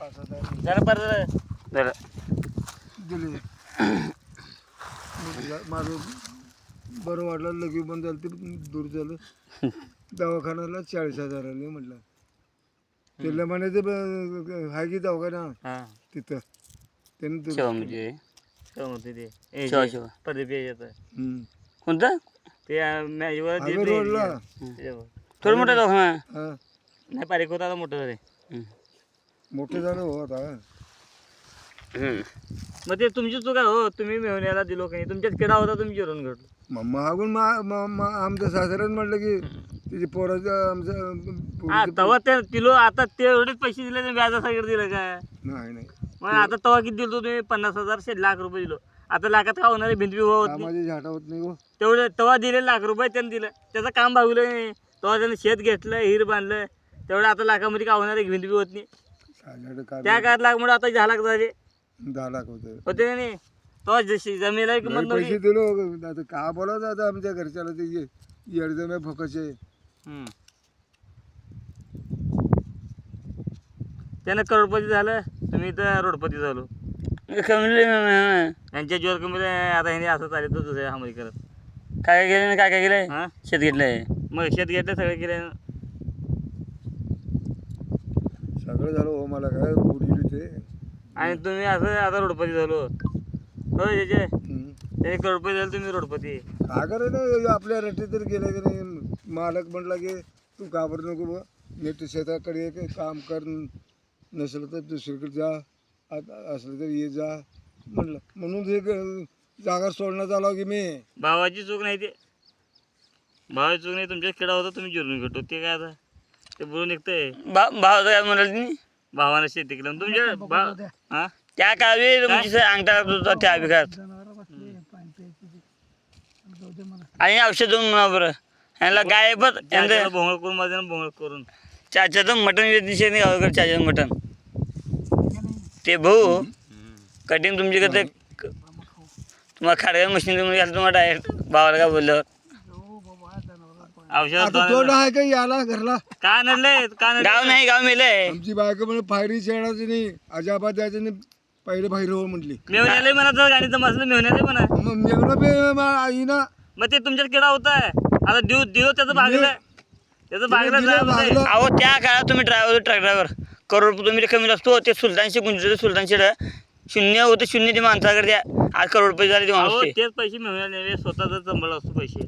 जरा जरा. दिले. माझं बरं वाटलं लगे बंद झालं ते दूर झालं. दवाखान्याला चाळीस हजार आले म्हटलं. त्याला म्हणायचं हाय की दवाखाना? हां. तिथं. त्यानं दूर- शेवा म्हणजे. कोणतं? ते मॅचवर थोडं मोठा दवाखाना. हा. नाही बारीक होता आता मोठं झाले. मोठं झालं हो आता. मग ते तुमची चूक आहे हो तुम्ही मेहण्याला दिलो काही तुमच्यात किडा होता तुम्ही जिरून घडलो. मग मागून मा- मा- मा- आमच्या सासऱ्यानं म्हटलं की तिची पोराचं आमचं हा पोरीचं- तेव्हा ते दिलो आता ते एवढेच पैसे दिले ते व्याजा सगळं दिलं काय? नाही नाही. मग आता तेव्हा किती दिलो तुम्ही? पन्नास हजार शे लाख रुपये दिलो. आता लाखात का होणार भिंत विवाह होत नाही. कामाची झाटा होत नाही हो. तेवढे तेव्हा दिले लाख रुपये त्यानं दिलं. त्याचं काम भागलं नाही. तेव्हा त्यानं शेत घेतलं हिर बांधलं. तेवढं आता लाखामध्ये का होणार एक भिंत बी होत नाही. काय त्या काळात लाख म्हणून आता दहा लाख झाले. दहा लाख होते. होते का नाही? तेव्हा जशी जमिनीला किंमत लय पैसे नव्हती दिलो. आता का बोलावं आता आमच्या घरच्याला ते ये- येडजम्या फकाचे. हम्म. त्यानं करोडपती झालं तुम्ही तर रोडपती झालो. कमी हं. यांच्या जोर कमी आता ह्याने असं चालेल तर दुसऱ्या हमारी करत काय काय केलं काय काय केलंय? हां? शेत घेतलंय. मग शेत घेतलं सगळं केलं सगळं झालं हो मला काय बुडीली ते. आणि तुम्ही असं आता रोडपती झालो. हो हम्म. त्याने करोडपती झालं तुम्ही रोडपती. काय करायचं? आपल्या रट्टे तर गेले की नाही? मालक म्हटला की तू घाबर नको बुवा. नीट शेताकडे ये, काम कर. नसलं तर दुसरीकडे जा. आता असलं तर ये जा. म्हटलं म्हणून ते ग- जागा सोडण्यात आलो की मी. भावाची चूक नाही ते. भावाची चूक नाही तुमच्या किडा होता तुम्ही जिरून घेतो. ते काय आता? ते बोलून निघतंय. भाव काय म्हणाल तुम्ही. भावानं शेती केलं तुमच्या भाव हा? त्या कावी तुमची अंगठा होता त्या विकास आणि औषध देऊन म्हणा बरं. ह्याला गाय पण ज्याच्याला भोंगळ करून माझ्या भोंगळ करून. चाच्याचं मटण नाही गावाकडे चाच्याचं मटण. ते भाऊ कटिंग तुमच्याकडे तुम्हाला खाडव्या मशीन घाल तुम्हाला डायरेक्ट भावाला काय बोलल्यावर. औषध आता तोंड आहे का याला घरला? का नडले का गाव नाही गाव मेलंय आमची बायको म्हणे फायरी शेणाची नाही अजाबात द्यायचं नाही पहिले बाहेर हो म्हटली मेवण्याला म्हणा तर गाडीचं मसलं मेवण्याला म्हणा. मग मेवणं बे आई ना मग ते तुमच्यात किडा होताय आता दिव दिव त्याचं भागलं. त्याचं भागलं दिलं. भागलं. अहो त्या काळात तुम्ही ड्रायव्हर ट्रक ड्रायव्हर करोड तुम्ही कमी असतो ते सुलतानशी गुंजले सुलतानशी शून्य होतं शून्य ते माणसाकडे द्या. आज करोड रुपये झाले ते माणूस अहो ते. तेच पैसे मिळवले स्वतःच सांभाळला असतो पैसे.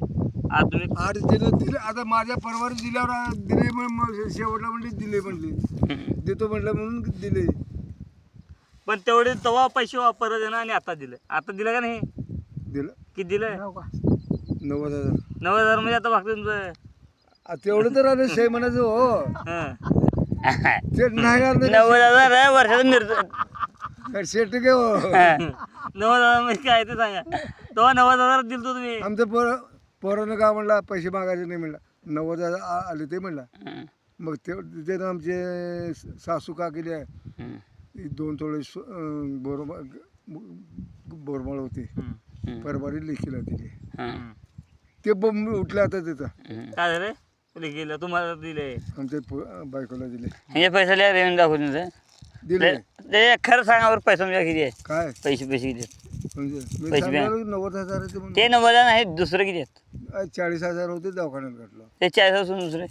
तुम्ही आठ दिले दिले. आता माझ्या परवार दिल्यावर दिले मग- मग शेवटला म्हणले दिले म्हणले. देतो म्हटलं म्हणून दिले. पण तेवढे तेव्हा पैसे वापरत ना आणि आता दिलं. आता दिलं का नाही? दिलं. किती दिलं? नव्वद हजार. नव्वद हजार म्हणजे आता भागतं तुमचं. आ, तेवढं तर आलं शे म्हणायचं हो. हं. ते नाही आलं नव्वद हजार आहे, वर्षाचं मिरत तर शेट घे हो. नव्वद हजार म्हणजे काय ते सांगा. तेव्हा नव्वद हजार दिलतो तुम्ही. आमचं पोर पोरानं का म्हणला? पैसे मागायचे नाही म्हणला. नव्वद हजार आ- आले ते म्हणला. मग ते ते तर आमचे सासू का केली आहे दोन थोडे बोरमाळ बोरमाळ होते. परवारी लिखीला दिली. ते बंब उठले आता तिथं. काय झालं? तुला गेलं तुम्हाला दिले. आमच्या पो- बायकोला दिले. हे पैसा लिहा रेव्हेन्यू दाखवून. दिले. ते ते खरं सांगा बरं पैसा म्हणजे किती आहे काय? पैसे पैसे किती आहेत? म्हणजे मी पैसे सांगितलं नव्वद हजार ते म्हणून. ते नव्वद नाही दुसरं किती आहेत? चाळीस हजार होते दवाखान्यात घातलं ते चाळीस असून दुसरे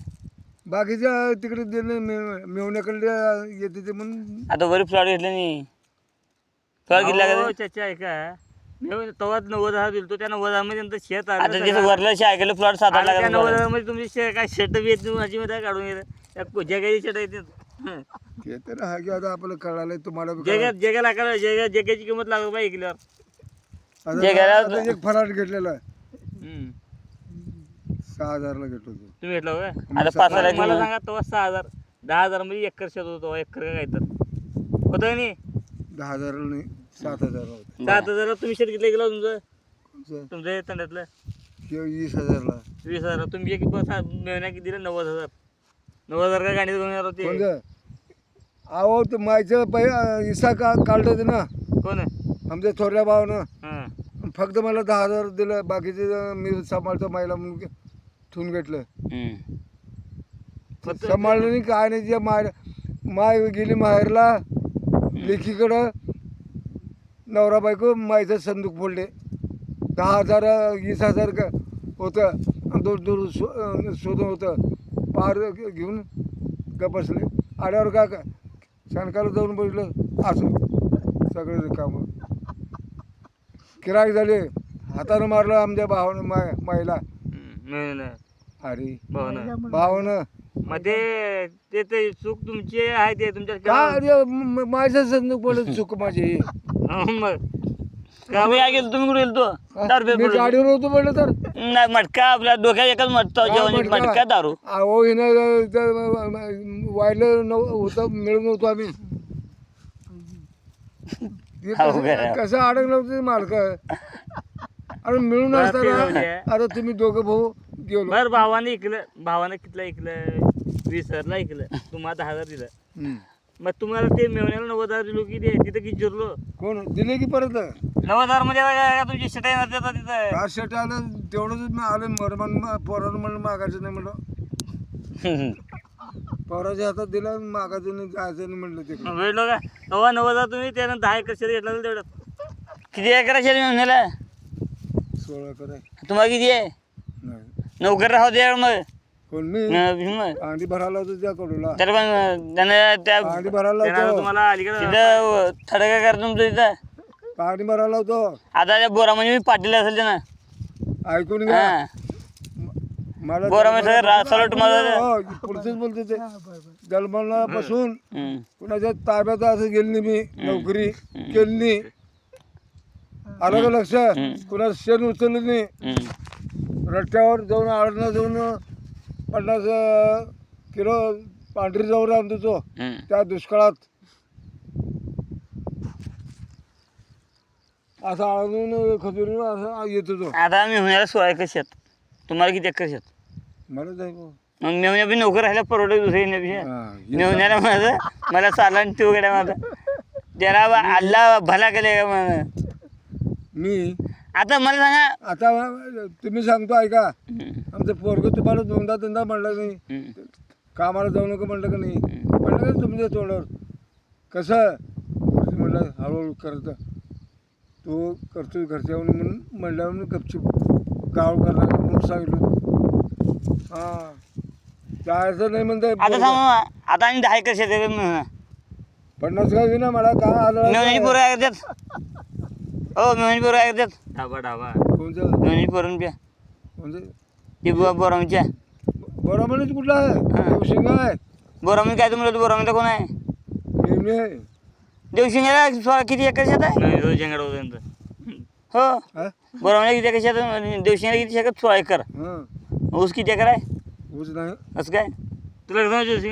बाकीच्या तिकडे दिले मे- मेवण्याकडे येते ते म्हणून आता वरी फ्लॉट घेतले नाही फ्लॉट घेतला का अहो, ते? चाचा ऐका मी तेव्हाच नव्वद हजार दिलतो त्या नव्वद हजारमध्ये नंतर शेत आलं आता सगळं. तिथं वरलं शे ऐकलं फ्लॉट सात आठ आणि त्या नव्वद लाख हजारमध्ये तुमची शे काय शर्ट बी येत नाही माझी मध्ये काढून येत त्या जगाची शर्ट येते हं. ते तर हा की आता आपलं कळालंय तुम्हाला बी जगात कळालं. जगाला करा जगा जगाची किंमत लाख रुपये ऐकल्यावर आता- जे घरात- आता एक फराट घेतलेला आहे. हं. सहा हजारला घेतलो तो तुम्ही घेतला का आता पाच मला लाख मला सांगा तेव्हा सहा हजार. दहा हजारमध्ये एकर शेत होतो एकर का काय तर होतं का नाही? दहा हजारला नाही सात हजारला होता. सात हजार तुम्ही शेत घेतलं गेलं तुमचं? तुमचं हे तंड्यातलं? हे वीस हजारला. वीस हजार तुम्ही एक महिना किती दिलं? नव्वद हजार. नव्वद हजार का गाडीत घेऊन येणार होते? कोणतं अहो तर मायचं पै इसा का काढलं होतं ना? कोण? आहे आमच्या थोरल्या भावानं. हां. फक्त मला दहा हजार दिलं बाकीचे मी सांभाळतो मायला म्हणून. ठेवून घेतलं. फक्त- सांभाळलं नाही काय नाही जे माय माय गेली माहेरला लेखीकडं नवरा बायको माईचं संदूक फोडले. दहा हजार वीस हजार क- होतं. दूर दूर शो अं, शोधून होतं. पार घेऊन का बसले. आड्यावर का का शणकाला जाऊन बसलं असं सगळे कामं. किराय झाले. हातानं मारलं आमच्या भावानं माय माईला. अरे. भावना. भावानं मग ते ते ते चूक तुमची आहे ते तुमच्या का अरे म- म- माझं. चूक काय तुम्ही कुठे गेलतो? दारू मी पेपर गाडीवर होतो म्हणलं तर. नाही मटका आपल्या डोक्यात एकच मटका जेवण मटका? मटका दारू. अहो हिनं ते वायलं नव होतं मिळून होतो आम्ही. हे कसं-? कसं अडकलं होतं मालक? अरे मिळून बरं, असताना. आता तुम्ही दोघं भाऊ गेलो. बर भावाने ऐकलं भावानं कितलं ऐकलं वीस हजारला ऐकलं तुम्हाला दहा हजार दिलं. हम्म. मग तुम्हाला ते मेवण्याला नव्वद हजार दिलो की ते तिथं किती जिरलो? कोण? दिले की परत? नव्वद हजारमध्ये आता काय तुमची शिटाई नसते आता तिथं. राज शेट आलं? तेवढंच मी आलं मरमान पोरानं म्हणलं मागायचं नाही म्हणलं. पोराच्या हातात दिला मागायचं नाही जायचं नाही म्हणलं ते भेटलो का? नव्वद हजार तुम्ही त्यानं दहा एकर शेत घेतला तेवढं. किती एकर शेत मेहण्याला सोळा तुम्हाला किती आहे? नाही. नोकर राहू द्या मग. कोण मी? मग अंडी भरायला होतो त्या कडूला तर पण त्यानं त्या अंडी भरायला होतो तुम्हाला अलीकडे तिथं थडं काय करा तुमचं तिथं. पाणी भरायला होतो आता त्या बोरामध्ये मी पाटील असेल त्यानं ऐकून घ्या. हा. मला बोरामध्ये सगळं रा- सलट मला हो, पुढचंच बोलते ते. जन्माला बसून हम्म. कुणाच्या ताब्यात असं गेली नाही मी. नोकरी केली नाही. आलं का लक्ष? कुणा शेण उचललं नाही. रट्ट्यावर जाऊन आळणं जाऊन पन्नास किलो पांढरी जाऊन आणतो तो. त्या दुष्काळात. असं आळून खजुरून असं येत होतो आता मी म्हणाला सोळा एकर शेत तुम्हाला किती एकर शेत? मला जाय भाऊ. मग मेवण्या बी नोकर राहिल्या परवडे दुसरी हा, हे मेवण्याला माझं मला साला ठेव गड्या माझा. त्याला बा- अल्ला भला केले का माझं? मी. आता मला सांगा. आता तुम्ही सांगतो ऐका. आमचं पोरग तुम्हाला दोनदा तीनदा म्हणलं नाही. कामाला जाऊ नका म्हणलं का नाही. म्हणलं का तुमच्या तोंडावर. कसं? म्हणलं हळूहळू करत तो करतो घरच्या म्हणून म्हणल्यावर मी गपचूप गाव करणार म्हणून सांगितलं. हां. जायचं नाही म्हणताय आता सांगा आता आणि दहा एकर शेत पन्नास काय ना मला काय आलं पोरं हो मेवण्याची पोरं काय करतात डाबा डाबा कोणचं? पोरण प्या कोणचं? ती बोरामीच्या. बरं म्हणच कुठला आहे? देवशिंग आहे. बोरामी काय तुम्हाला बोरामीचा कोण आहे? आहे देवशिंगाला सोळा किती एकर शेत आहे? नवीन रोज जंगड होतं. हो. हा? बोरामीला किती एकर शेत आहे? देवशिंगाला किती एकर सोळा एकर. हां. ऊस किती एकर आहे? ऊस नाही. असं काय? तुला एकदम जोशी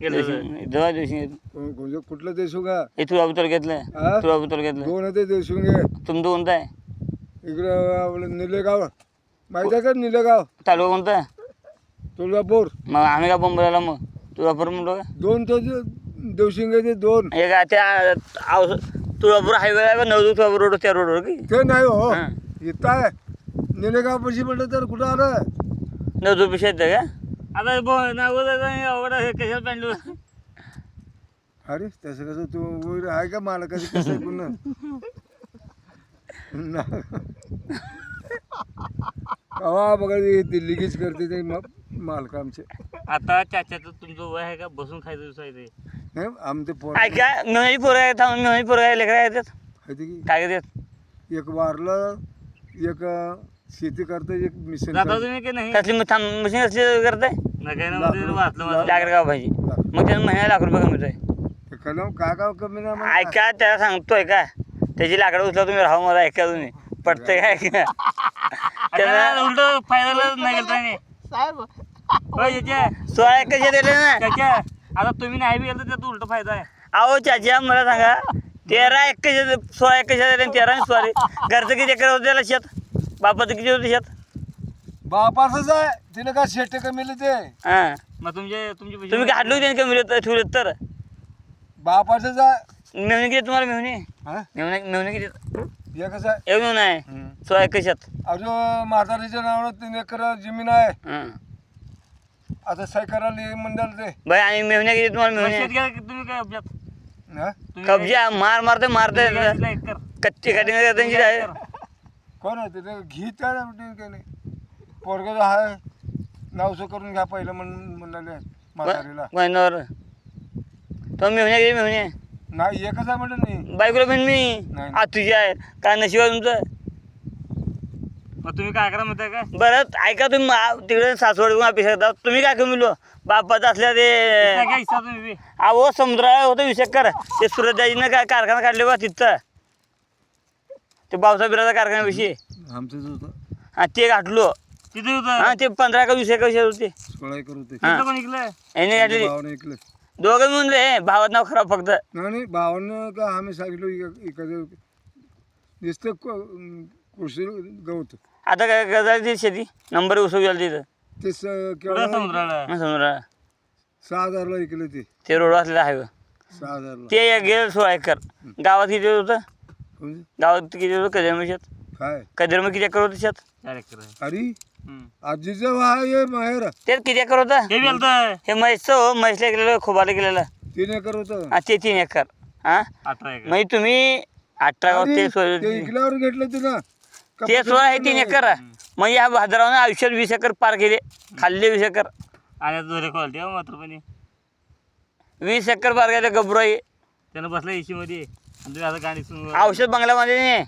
का? कोण- कोणचं कुठलं देशुंग आहे हे तुळापूर तालुक्यातलं हा? तुळापूर तालुक्यातलं दोन आहे ते आहे तुमचं कोणतं आहे इकडं आपलं निलेगाव. माहिती आहे का निलेगाव? तालुका कोणता? आहे? तुळजापूर. मग आम्ही का बोंबलाला मग? तुळापूर म्हणतो का? दोन तो देवशिंग ते दोन. हे का त्या आव- तुळापूर हायवे आहे का? नवदूत तुळापूर रोड त्या रोडवर की? ते नाही हो. हा. इथं आहे. निलेगाव पशी म्हटलं तर कुठं आलं? नवदूत पेक्षा येतं का? आता बो- नाव कशाला पेंडू अरे तसं कसं तू आहे का मला कसं कसं आहे पुन्हा कवा बघा हे दिल्लीगीच करते ते मा- मालक आमचे. आता चाच्याचं तुमचं वय आहे का? बसून खायचं ते नाही आमचे पोर ऐका मेहणी पोरं आहे थांबून मेहणी पोरं आहे लेकरं येतात आहे ते की? काय करतात? एक वारलं एक शेती करतं एक मिशन जाता तुम्ही की नाही? कसली मग थांब मशीन कसली करताय? नका ना मध्ये वाचलं लाकड गाव पाहिजे मग त्यानं महिन्याला लाख रुपये कमवतोय. कलम काय काय कमी. ऐका त्याला सांगतोय का? त्याची लाकडं उचला तुम्ही राहू मला ऐका तुम्ही. पटतंय काय त्याला उलट फायदा नाही गेलं त्याने होय चाच्या सोळा एकरच्या दिले ना? चाच्या आता तुम्ही नाही बी गेलं तर त्यात उलट फायदा आहे. अहो चाचा मला सांगा तेरा एकरच्या सोळा एकरच्या दिले तेरा आणि सॉरी. घरचं किती एकर होतं त्याला शेत? बापाचं किती होतं शेत? बापाचंच आहे. तिने काय शेट कमीले ते? हां. मग तुमचे तुमचे तुम्ही काय हाडलो त्यांनी कमी होतं ठेवलं तर? बापाचंच आहे. मेवणी किती तुम्हाला मेवणी हा? मेवणी मेवणी किती हे आहे. एक मेवणं आहे? सोळा एकर शेत. अजून म्हातारीच्या नावानं तीन एकर जमीन आहे. हां. आता ये म्हणलं ते. बाई आणि मेवण्या किती तुम्हाला शेत घ्या की तुम्ही काय हा? तुम्ही कब्जा मार मारते मारते? कच्ची कटिंग त्यांची. आहे कोण आहे ते? घी त्या नाही? पोरगं हाय नावसं करून घ्या पहिलं म्हणून म्हणाले म्हातारीला. महिन्यावर तो मिळून गेली मिळून नाही एकच आहे म्हणलं नाही बायकोला पण मी. नाही. आ तुझी आहे. काय नशिब आहे तुमचं? मग तुम्ही काय करा म्हणताय काय बरं ऐका तुम्ही. तिकडे सासवड ऑफिस करता तुम्ही काय कमी लो? बापाचं असल्या ते काय हिस्सा तुम्ही? बी? अहो समुद्र होतं विषयकर ते सुरतदाजीनं काय कारखाना काढले बा तिथं. ते पावसा बिराचा कारखान्याविषयी आमचंच होतं. हा ते गाठलो तिथे हा होतं ते पंधरा का वीस एकर विषय होते. सोळा एकर होते. हा. तिथं कोण इकलं याने गाठली भावानं ऐकलं दोघं मिळून रे भावात नाव खराब फक्त. नाही नाही भावानं का आम्ही सांगितलं इक- इकडं नुसतं कृषी गवत. आता काय गजाली शेती? नंबर उसू गेला तिथं. ते स- केवढं समुद्राला? हा, समुद्र सहा हजारला ऐकलं ते. ते रोड असलेलं आहे सहा हजारला. ते गेलं सोळा एकर. गावात किती होतं? म्हणजे गावात किती होतं कदरम शेत काय? कदरम किती एकर होतं शेत. अरे. आजीचं हा ये माहेर. तेच किती एकर होतं? हे बी आलतं. हे म्हैसचं हो म्हैसला गेलेलं खोबाला गेलेलं. तीन एकर होतं. हा ते तीन एकर. हा? अठरा एकर. म्हणजे तुम्ही अठरा गाव अरे, ते ते सोळा ऐकल्यावर घेतलं ते ना ते सोळा आहे तीन एकर. मग या भाद्रावनं आयुष्यात वीस एकर पार केले. खाल्ले वीस एकर. आल्या जोरे क्वालिटी हो मात्र पण वीस एकर पार केले गबराई त्यानं बसला एसी मध्ये. तुम्ही आता गाडी सुन औषध बंगल्यामध्ये नाही.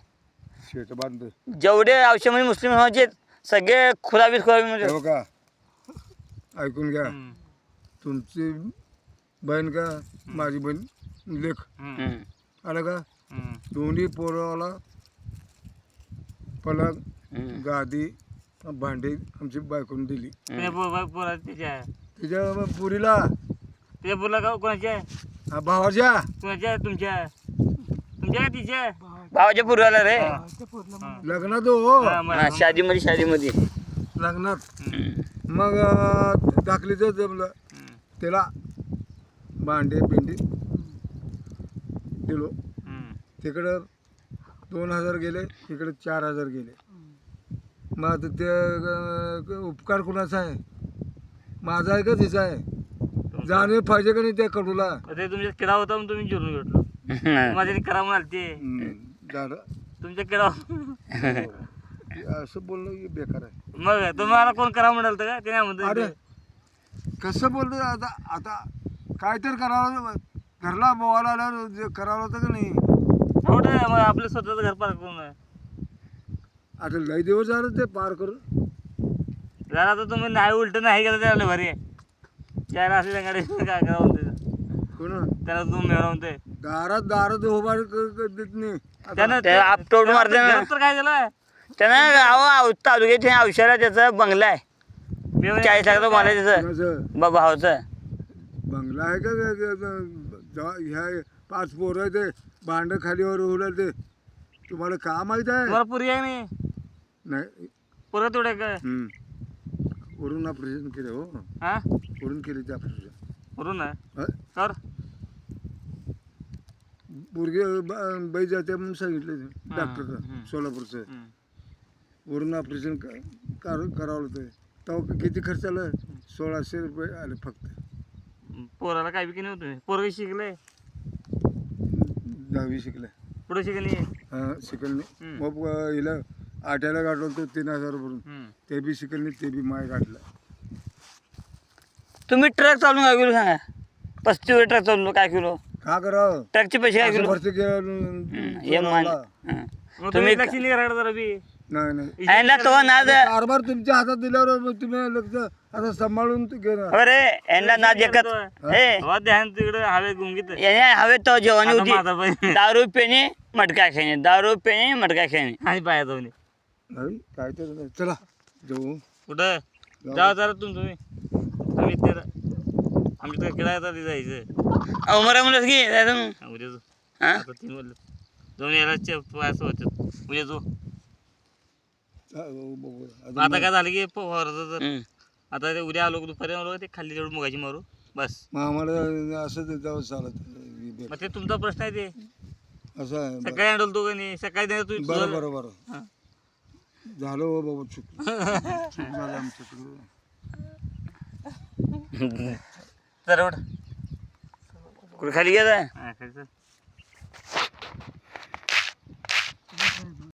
शेट बांध जेवढे औषधमध्ये मुस्लिम समाजाचे आहेत, सगळे खुदाबीस खुदाबीस हे बघा ऐकून घ्या. तुमची बहीण का माझी बहीण लेख. आलं का? दोन्ही पोराला पलंग गादी भांडी आमची बायकोन दिली. पोरा पोरा त्याच्या तिच्या पुरीला. पोरला का कोणाच्या हा भावाच्या. कोणाच्या तुमच्या तुमच्या का तिच्या भावाच्या पूर्वाला रे. लग्नात हो. मग- हा, शादीमध्ये शादीमध्ये. लग्नात. मग दाखलीचं जमलं. त्याला भांडे पिंडी दिलो. तिकडं दोन हजार गेले इकडे चार हजार गेले. मग आता ते उपकार कुणाचा आहे? माझा आहे का तिचा आहे? जाणे पाहिजे का नाही त्या कडूला? ते तुमच्या किडा होता म्हणून तुम्ही जिरून घेतलो माझ्या करा म्हणाल ते. झालं तुमच्या किडा असं बोलणं हे बेकार आहे. मग तुम्हाला कोण करा म्हणाल का? ते नाही म्हणतो अरे कसं बोलतो आता आता काय तर करावं घरला बोवायला आल्यावर जे करावं होतं का नाही? एवढं मग आपलं स्वतःचं घर पार करून आता लय दिवस झालं ते पार करून. जरा तर तुम्ही नाही उलट नाही गेलं त्याला भारी. आहे त्याला असले गाडी काय करा म्हणते कोण? त्याला तुम्ही मेळा म्हणते दारात दारात उभा क- क- देत नाही. त्यानं ते आपटोड तर काय झालं? त्यानं अहो तालुक्यात औषधाला त्याचा बंगला आहे. मी म्हणे, चाळीस लाखाचा बंगला आहे त्याचं. बा भावाचं. बंगला आहे का? ह्या पाच पोरं आहे ते. भांडं खालीवर उडलं ते. तुम्हाला का माहीत आहे? तुम्हाला पुरी आहे नाही? नाही. पोरं तेवढे काय हम्म. वरून ऑपरेशन केलं हो. हा? वरून केले ते ऑपरेशन वरून ना हं? कर. पोरगे ब- बाई जाते म्हणून सांगितलं हं. सोलापूरचं. वरून ऑपरेशन करावं होतं. तेव्हा किती खर्च आलं? सोळाशे रुपये आले फक्त. पोराला काय नाही होतं पोरग शिकले? दहावी शिकले. पुढे शिकली? हां शिकल. मग हिला आट्याला गाठवलं तर तीन हजार भरून. ते बी शिकल नाही ते बी माय गाठलं. तुम्ही ट्रक चालून काय किलो सांगा? पस्तीस वर ट्रक चाललो काय किलो? का करावं? ट्रकचे पैसे काय असं किलो भरती हं, केलं हे मान. जोराला. हं. मग तुम्ही तुम्ही लक्ष नाही करायला जरा बी. नाही नाही. यांना तो नाद कारभार तुमच्या हातात दिल्यावर मग तुम्ही लक्ष आता सांभाळून ते अरे यांना नाद एकत हे. हवा ध्यान तिकडे गुंगीत. याने हवे तो जेवणी आता माझा होती पण- दारू पेणे मटका खेळणे दारू पेणे मटका खेळणे आणि पाया जाऊन नाही काय तर नाही. चला जाऊ कुठं? जा जरा तुम तुम्ही. तुम्ही ते आमच्या तर किडा येतात जायचं उमरा म्हणलं की जायचं मग. हा, उद्या जाऊ हा? आता तीन बोलले दोन याला पास होतात उद्या जाऊ जाऊ बघू. आता आता काय झालं की फवाराचं तर हं. आता ते उद्या आलो की दुपारी आलो ते खाल्ली तेवढी मुगाची मारू बस मग आम्हाला असं ते जावं चालत. मग ते तुमचा प्रश्न आहे ते असं आहे. सकाळी हँडल तो का नाही सकाळी नाही तू बरं बरं बरं हा. झालं हो बाबा चुक चूक झालं आमचं रोड कुठे खाली गेला हा,